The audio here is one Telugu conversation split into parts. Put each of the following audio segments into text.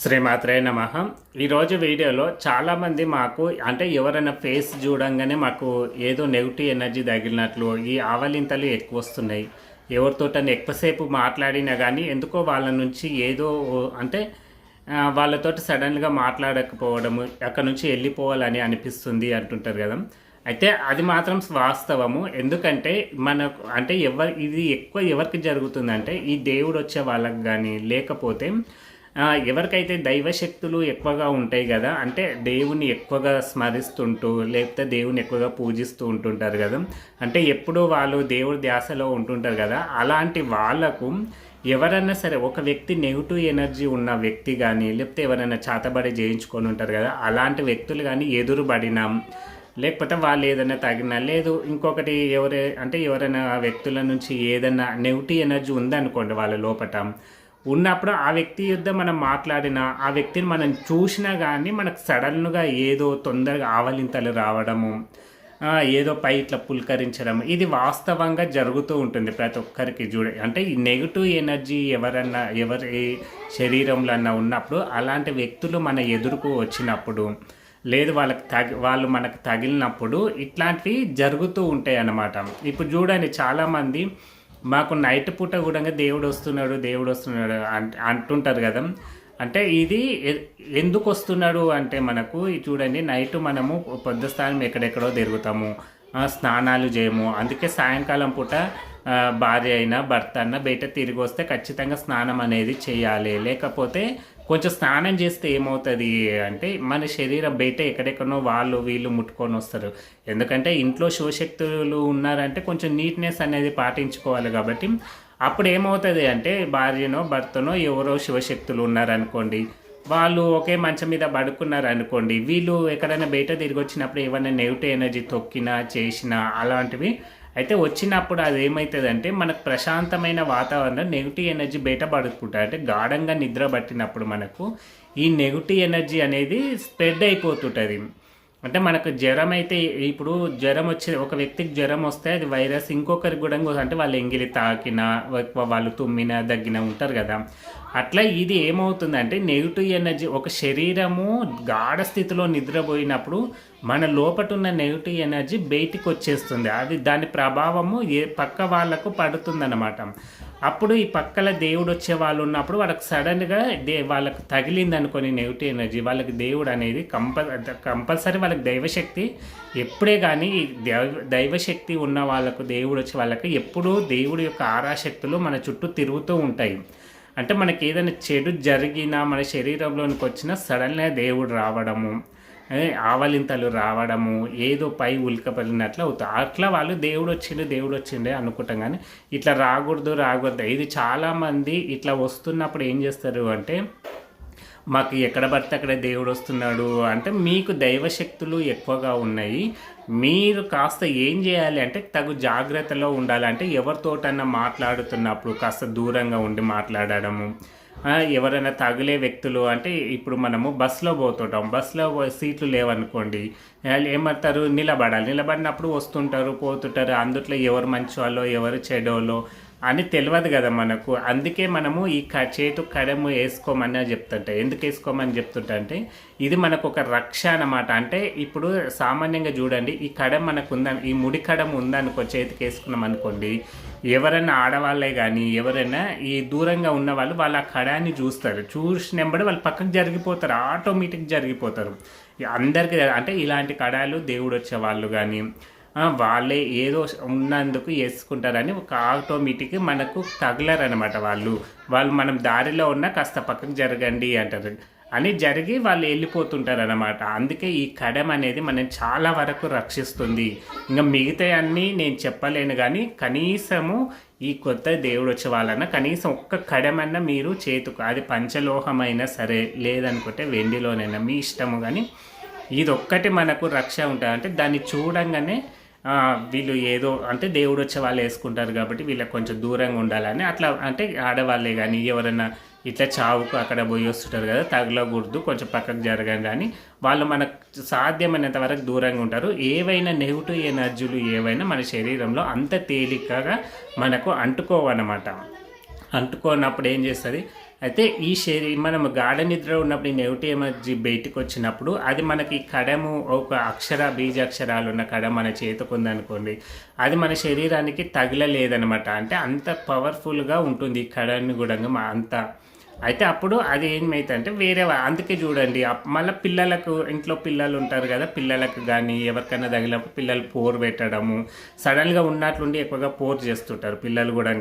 శ్రీమాత్రే నమ. ఈరోజు వీడియోలో చాలామంది మాకు అంటే ఎవరైనా ఫేస్ చూడంగానే మాకు ఏదో నెగిటివ్ ఎనర్జీ తగిలినట్లు ఈ ఆవలింతలు ఎక్కువ వస్తున్నాయి. ఎవరితోటని ఎక్కువసేపు మాట్లాడినా కానీ ఎందుకో వాళ్ళ నుంచి ఏదో అంటే వాళ్ళతో వాళ్ళతోటి సడన్గా మాట్లాడకపోవడము అక్కడ నుంచి వెళ్ళిపోవాలని అనిపిస్తుంది అంటుంటారు కదా. అయితే అది మాత్రం వాస్తవము. ఎందుకంటే మనకు అంటే ఎవరి ఇది ఎక్కువ ఎవరికి జరుగుతుందంటే ఈ దేవుడు వచ్చే వాళ్ళకి కానీ లేకపోతే ఎవరికైతే దైవశక్తులు ఎక్కువగా ఉంటాయి కదా అంటే దేవుని ఎక్కువగా స్మరిస్తుంటూ లేకపోతే దేవుని ఎక్కువగా పూజిస్తూ ఉంటుంటారు కదా అంటే ఎప్పుడూ వాళ్ళు దేవుడి ధ్యాసలో ఉంటుంటారు కదా అలాంటి వాళ్ళకు ఎవరన్నా సరే ఒక వ్యక్తి నెగిటివ్ ఎనర్జీ ఉన్న వ్యక్తి కానీ లేకపోతే ఎవరైనా చాతబడి చేయించుకొని ఉంటారు కదా అలాంటి వ్యక్తులు కానీ ఎదురుబడినాం లేకపోతే వాళ్ళు ఏదైనా తగినా లేదు ఇంకొకటి ఎవరే అంటే ఎవరైనా వ్యక్తుల నుంచి ఏదైనా నెగిటివ్ ఎనర్జీ ఉందనుకోండి వాళ్ళ లోపట ఉన్నప్పుడు ఆ వ్యక్తి యుద్ధం మనం మాట్లాడినా ఆ వ్యక్తిని మనం చూసినా కానీ మనకు సడన్గా ఏదో తొందరగా ఆవలింతలు రావడము ఏదో పై ఇట్లా పులకరించడం ఇది వాస్తవంగా జరుగుతూ ఉంటుంది ప్రతి ఒక్కరికి చూడ అంటే ఈ నెగిటివ్ ఎనర్జీ ఎవరన్నా ఎవరి శరీరంలో అన్నా ఉన్నప్పుడు అలాంటి వ్యక్తులు మన ఎదురుకు వచ్చినప్పుడు లేదు వాళ్ళకి తగి వాళ్ళు మనకు తగిలినప్పుడు ఇట్లాంటివి జరుగుతూ ఉంటాయి అన్నమాట ఇప్పుడు చూడండి చాలామంది మాకు నైట్ పూట కూడా దేవుడు వస్తున్నాడు దేవుడు వస్తున్నాడు అంట- అంటుంటారు కదా. అంటే ఇది ఎందుకు వస్తున్నాడు అంటే మనకు చూడండి నైట్ మనము పొద్దు స్థానం ఎక్కడెక్కడో తిరుగుతాము స్నానాలు చేయము. అందుకే సాయంకాలం పూట భార్య అయినా భర్త అయినా బయట తిరిగి వస్తే ఖచ్చితంగా స్నానం అనేది చేయాలి. లేకపోతే కొంచెం స్నానం చేస్తే ఏమవుతుంది అంటే మన శరీరం బయట ఎక్కడెక్కడో వాళ్ళు వీళ్ళు ముట్టుకొని వస్తారు. ఎందుకంటే ఇంట్లో శివశక్తులు ఉన్నారంటే కొంచెం నీట్నెస్ అనేది పాటించుకోవాలి కాబట్టి అప్పుడు ఏమవుతుంది అంటే భార్యనో భర్తనో ఎవరో శివశక్తులు ఉన్నారనుకోండి వాళ్ళు ఒకే మంచం మీద పడుకున్నారు అనుకోండి వీళ్ళు ఎక్కడైనా బయట తిరిగి వచ్చినప్పుడు ఏమైనా నెగిటివ్ ఎనర్జీ తొక్కినా చేసినా అలాంటివి అయితే వచ్చినప్పుడు అది ఏమవుతుందంటే మనకు ప్రశాంతమైన వాతావరణం నెగిటివ్ ఎనర్జీ బయట పడుకుంటా అంటే గాఢంగా నిద్ర పట్టినప్పుడు మనకు ఈ నెగిటివ్ ఎనర్జీ అనేది స్ప్రెడ్ అయిపోతుంటుంది. అంటే మనకు జ్వరం అయితే ఇప్పుడు జ్వరం వచ్చే ఒక వ్యక్తికి జ్వరం వస్తే అది వైరస్ ఇంకొకరికి కూడా అంటే వాళ్ళు ఎంగిలి తాకినా వాళ్ళు తుమ్మినా దగ్గిన ఉంటారు కదా. అట్లా ఇది ఏమవుతుందంటే నెగిటివ్ ఎనర్జీ ఒక శరీరము గాఢ స్థితిలో నిద్రపోయినప్పుడు మన లోపట ఉన్న నెగిటివ్ ఎనర్జీ బయటికి వచ్చేస్తుంది. అది దాని ప్రభావము ఏ పక్క వాళ్ళకు పడుతుందన్నమాట. అప్పుడు ఈ పక్కల దేవుడు వచ్చే వాళ్ళు ఉన్నప్పుడు వాళ్ళకి సడన్గా దే వాళ్ళకి తగిలింది అనుకొని నెగిటివ్ ఎనర్జీ వాళ్ళకి దేవుడు అనేది కంపల్ కంపల్సరీ వాళ్ళకి దైవశక్తి ఎప్పుడే కానీ ఈ దైవ దైవశక్తి ఉన్న వాళ్ళకు దేవుడు వచ్చే వాళ్ళకి ఎప్పుడూ దేవుడి యొక్క ఆరాశక్తులు మన చుట్టూ తిరుగుతూ ఉంటాయి. అంటే మనకి ఏదైనా చెడు జరిగినా మన శరీరంలోనికి వచ్చినా సడన్గా దేవుడు రావడము ఆవలింతలు రావడము ఏదో పై ఉల్కపడినట్లు అవుతాయి. అట్లా వాళ్ళు దేవుడు వచ్చిండు దేవుడు వచ్చిండే అనుకుంటాం కానీ ఇట్లా రాకూడదు రాకూడదు. ఇది చాలామంది ఇట్లా వస్తున్నప్పుడు ఏం చేస్తారు అంటే మాకు ఎక్కడ పడితే అక్కడ దేవుడు వస్తున్నాడు అంటే మీకు దైవశక్తులు ఎక్కువగా ఉన్నాయి. మీరు కాస్త ఏం చేయాలి అంటే తగు జాగ్రత్తలో ఉండాలి. అంటే ఎవరితోటన్నా మాట్లాడుతున్నప్పుడు కాస్త దూరంగా ఉండి మాట్లాడడము. ఎవరైనా తగిలే వ్యక్తులు అంటే ఇప్పుడు మనము బస్సులో పోతుంటాం. బస్సులో పో- సీట్లు లేవనుకోండి. ఏమంటారు? నిలబడాలి. నిలబడినప్పుడు వస్తుంటారు పోతుంటారు. అందుట్లో ఎవరు మంచి వాళ్ళో ఎవరు చెడోలో అని తెలియదు కదా మనకు. అందుకే మనము ఈ క చేతు కడము వేసుకోమని చెప్తుంటే. ఎందుకు వేసుకోమని చెప్తుంటా అంటే ఇది మనకు ఒక రక్ష అన్నమాట. అంటే ఇప్పుడు సామాన్యంగా చూడండి ఈ కడం మనకు ఉందని ఈ ముడి కడం ఉందనుకో చేతికి వేసుకున్నాం అనుకోండి ఎవరైనా ఆడవాళ్ళే కానీ ఎవరైనా ఈ దూరంగా ఉన్న వాళ్ళు వాళ్ళు ఆ కడాన్ని చూస్తారు. చూసినప్పుడు వాళ్ళు పక్కకు జరిగిపోతారు ఆటోమేటిక్ జరిగిపోతారు. అందరికీ అంటే ఇలాంటి కడాలు దేవుడు వచ్చే వాళ్ళు కానీ వాళ్ళే ఏదో ఉన్నందుకు వేసుకుంటారని ఒక ఆటోమేటిక్ మనకు తగలరనమాట వాళ్ళు. వాళ్ళు మనం దారిలో ఉన్న కాస్త పక్కకు జరగండి అంటారు. అని జరిగి వాళ్ళు వెళ్ళిపోతుంటారు అనమాట అందుకే ఈ కడం అనేది మనం చాలా వరకు రక్షిస్తుంది. ఇంకా మిగతా అన్నీ నేను చెప్పలేను కానీ కనీసము ఈ కొత్త దేవుడు వచ్చే కనీసం ఒక్క కడమన్నా మీరు చేతుకు అది పంచలోహమైనా సరే లేదనుకుంటే వెండిలోనైనా మీ ఇష్టము కానీ ఇది ఒక్కటి మనకు రక్ష ఉంటుంది అంటే దాన్ని చూడంగానే వీళ్ళు ఏదో అంటే దేవుడు వచ్చే వాళ్ళు వేసుకుంటారు కాబట్టి వీళ్ళకి కొంచెం దూరంగా ఉండాలని. అట్లా అంటే ఆడవాళ్ళే కానీ ఎవరైనా ఇట్లా చావుకు అక్కడ పోయి వస్తుంటారు కదా తగలకూడదు కొంచెం పక్కకు జరగండి అని వాళ్ళు మనకు సాధ్యమైనంత వరకు దూరంగా ఉంటారు. ఏవైనా నెగిటివ్ ఎనర్జీలు ఏవైనా మన శరీరంలో అంత తేలికగా మనకు అంటుకోవన్నమాట. అంటుకోనప్పుడు ఏం చేస్తుంది? అయితే ఈ శరీ మనం గాఢ నిద్ర ఉన్నప్పుడు ఈ నెగిటివ్ ఎనర్జీ బయటకు వచ్చినప్పుడు అది మనకి కడము ఒక అక్షర బీజాక్షరాలు ఉన్న కడ మన చేతికి ఉందనుకోండి అది మన శరీరానికి తగలలేదనమాట. అంటే అంత పవర్ఫుల్గా ఉంటుంది ఈ కడని కూడా మా అంత. అయితే అప్పుడు అది ఏమైతే అంటే వేరే అందుకే చూడండి మళ్ళీ పిల్లలకు ఇంట్లో పిల్లలు ఉంటారు కదా పిల్లలకు కానీ ఎవరికైనా తగిలినప్పుడు పిల్లలు పోరు పెట్టడము సడన్గా ఉన్నట్లుండి ఎక్కువగా పోరు చేస్తుంటారు పిల్లలు కూడా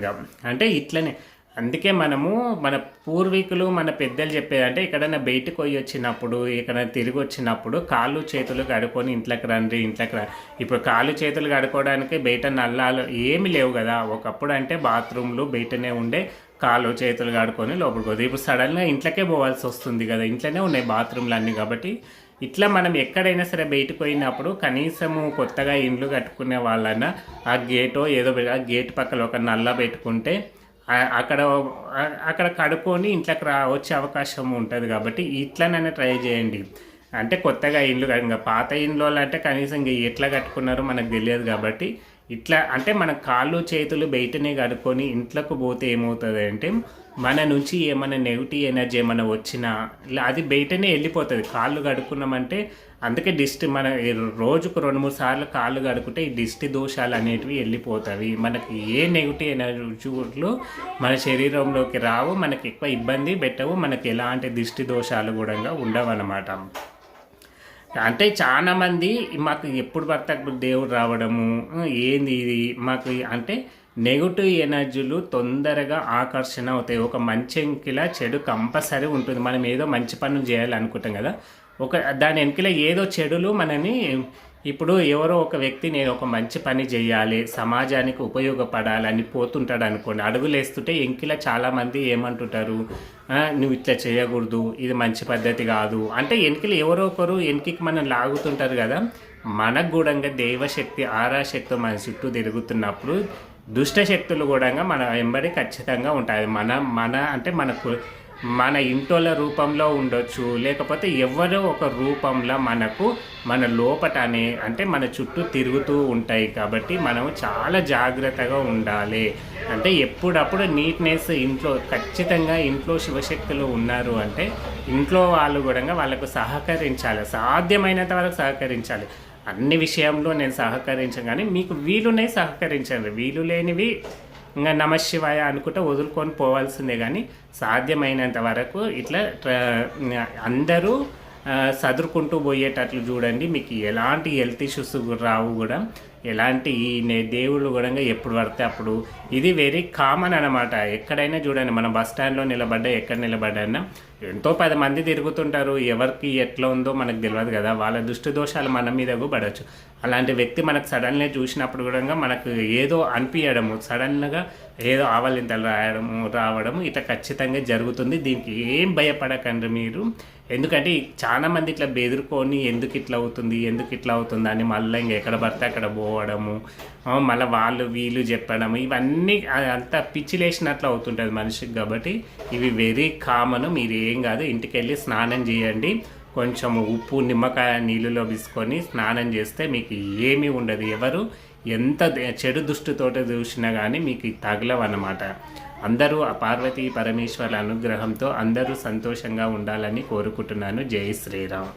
అంటే ఇట్లనే అందుకే మనము మన పూర్వీకులు మన పెద్దలు చెప్పేదంటే ఎక్కడైనా బయటకు పోయి వచ్చినప్పుడు ఎక్కడైనా తిరిగి వచ్చినప్పుడు కాళ్ళు చేతులు కడుక్కొని ఇంట్లోకి రండి ఇంట్లోకి రండి ఇప్పుడు కాళ్ళు చేతులు కడుక్కోవడానికి బయట నల్లాలు ఏమి లేవు కదా. ఒకప్పుడు అంటే బాత్రూమ్లు బయటనే ఉండే కాళ్ళు చేతులు కడుక్కొని లోపలికి పోతుంది ఇప్పుడు సడన్గా ఇంట్లోకే పోవాల్సి వస్తుంది కదా. ఇంట్లోనే ఉన్నాయి బాత్రూమ్లు అన్నీ కాబట్టి ఇట్లా మనం ఎక్కడైనా సరే బయటకు పోయినప్పుడు కనీసము కొత్తగా ఇండ్లు కట్టుకునే వాళ్ళన్నా ఆ గేటో ఏదో ఆ గేట్ పక్కన ఒక నల్ల పెట్టుకుంటే అక్కడ అక్కడ కడుక్కొని ఇంట్లోకి రా వచ్చే అవకాశం ఉంటుంది కాబట్టి ఇట్లనైనా ట్రై చేయండి. అంటే కొత్తగా ఇండ్లు ఇంకా పాత ఇండ్లు అంటే కనీసం ఇంక ఎట్లా కట్టుకున్నారో మనకు తెలియదు కాబట్టి ఇట్లా అంటే మన కాళ్ళు చేతులు బయటనే కడుక్కొని ఇంట్లోకి పోతే ఏమవుతుంది అంటే మన నుంచి ఏమైనా నెగిటివ్ ఎనర్జీ ఏమైనా వచ్చినా ఇలా అది బయటనే వెళ్ళిపోతుంది. కాళ్ళు కడుక్కున్నామంటే అందుకే దిష్టి మన రోజుకు రెండు మూడు సార్లు కాళ్ళు కడుకుంటే ఈ దిష్టి దోషాలు అనేటివి వెళ్ళిపోతాయి మనకి ఏ నెగిటివ్ ఎనర్జీలు మన శరీరంలోకి రావు మనకి ఎక్కువ ఇబ్బంది పెట్టవు మనకి ఎలాంటి దిష్టి దోషాలు కూడా ఉండవు అన్నమాట అంటే చాలామంది మాకు ఎప్పుడు పడితే అప్పుడు దేవుడు రావడము ఏంది ఇది? మాకు అంటే నెగిటివ్ ఎనర్జీలు తొందరగా ఆకర్షణ అవుతాయి. ఒక మంచి ఎంకిలా చెడు కంపల్సరీ ఉంటుంది. మనం ఏదో మంచి పనులు చేయాలనుకుంటాం కదా. ఒక దాని వెనుకల ఏదో చెడులు మనని ఇప్పుడు ఎవరో ఒక వ్యక్తి నేను ఒక మంచి పని చేయాలి సమాజానికి ఉపయోగపడాలని పోతుంటాడు అనుకోండి. అడుగులేస్తుంటే చాలామంది ఏమంటుంటారు నువ్వు ఇట్లా చేయకూడదు ఇది మంచి పద్ధతి కాదు. అంటే వెనకలు ఎవరో ఒకరు వెనక్కి మనం లాగుతుంటారు కదా. మనకు కూడా దైవశక్తి ఆరాశక్తి మన చుట్టూ తిరుగుతున్నప్పుడు దుష్ట శక్తులు కూడా మన వెంబడి ఖచ్చితంగా ఉంటాయి. మన మన అంటే మనకు మన ఇంటోల రూపంలో ఉండొచ్చు లేకపోతే ఎవరో ఒక రూపంలో మనకు మన లోపటనే అంటే మన చుట్టూ తిరుగుతూ ఉంటాయి కాబట్టి మనం చాలా జాగ్రత్తగా ఉండాలి. అంటే ఎప్పుడప్పుడు నీట్నెస్ ఇంట్లో ఖచ్చితంగా ఇంట్లో శివశక్తులు ఉన్నారు అంటే ఇంట్లో వాళ్ళు కూడా వాళ్ళకు సహకరించాలి సాధ్యమైనంత వరకు సహకరించాలి. అన్ని విషయంలో నేను సహకరించను కానీ మీకు వీలునే సహకరించండి. వీలు లేనివి ఇంకా నమశివాయ అనుకుంటే వదులుకొని పోవాల్సిందే కానీ సాధ్యమైనంత వరకు ఇట్లా అందరూ సదురుకుంటూ పోయేటట్లు చూడండి. మీకు ఎలాంటి హెల్త్ ఇష్యూస్ రావు కూడా. ఎలాంటి ఈ నే- దేవుళ్ళు కూడా ఎప్పుడు పడితే అప్పుడు. ఇది వెరీ కామన్ అనమాట ఎక్కడైనా చూడండి మన బస్ స్టాండ్లో నిలబడ్డా ఎక్కడ నిలబడ్డా ఎంతో పది మంది తిరుగుతుంటారు. ఎవరికి ఎట్లా ఉందో మనకు తెలియదు కదా. వాళ్ళ దుష్టి దోషాలు మన మీద పడవచ్చు అలాంటి వ్యక్తి మనకు సడన్గా చూసినప్పుడు కూడా మనకు ఏదో అనిపించడము సడన్గా ఏదో ఆవలింతలు రాయడము రావడము ఇట్లా ఖచ్చితంగా జరుగుతుంది. దీనికి ఏం భయపడకండి మీరు. ఎందుకంటే చాలా మంది ఇట్లా బెదిరుకొని ఎందుకు ఇట్లా అవుతుంది ఎందుకు ఇట్లా అవుతుంది అని మళ్ళీ ఇంక ఎక్కడ పడితే అక్కడ పోవడము మళ్ళీ వాళ్ళు వీళ్ళు చెప్పడము ఇవన్నీ అంత అంతా పిచ్చిలేసినట్లు అవుతుంటుంది మనిషికి. కాబట్టి ఇవి వెరీ కామన్ మీరు ఏం కాదు ఇంటికి వెళ్ళి స్నానం చేయండి. కొంచెం ఉప్పు నిమ్మకాయ నీళ్ళలో తీసుకొని స్నానం చేస్తే మీకు ఏమీ ఉండదు. ఎవరు ఎంత చెడు దుష్టితో చూసినా కానీ మీకు తగలవన్నమాట. అందరూ ఆ పార్వతీ పరమేశ్వరుల అనుగ్రహంతో అందరూ సంతోషంగా ఉండాలని కోరుకుంటున్నాను. జై శ్రీరామ్.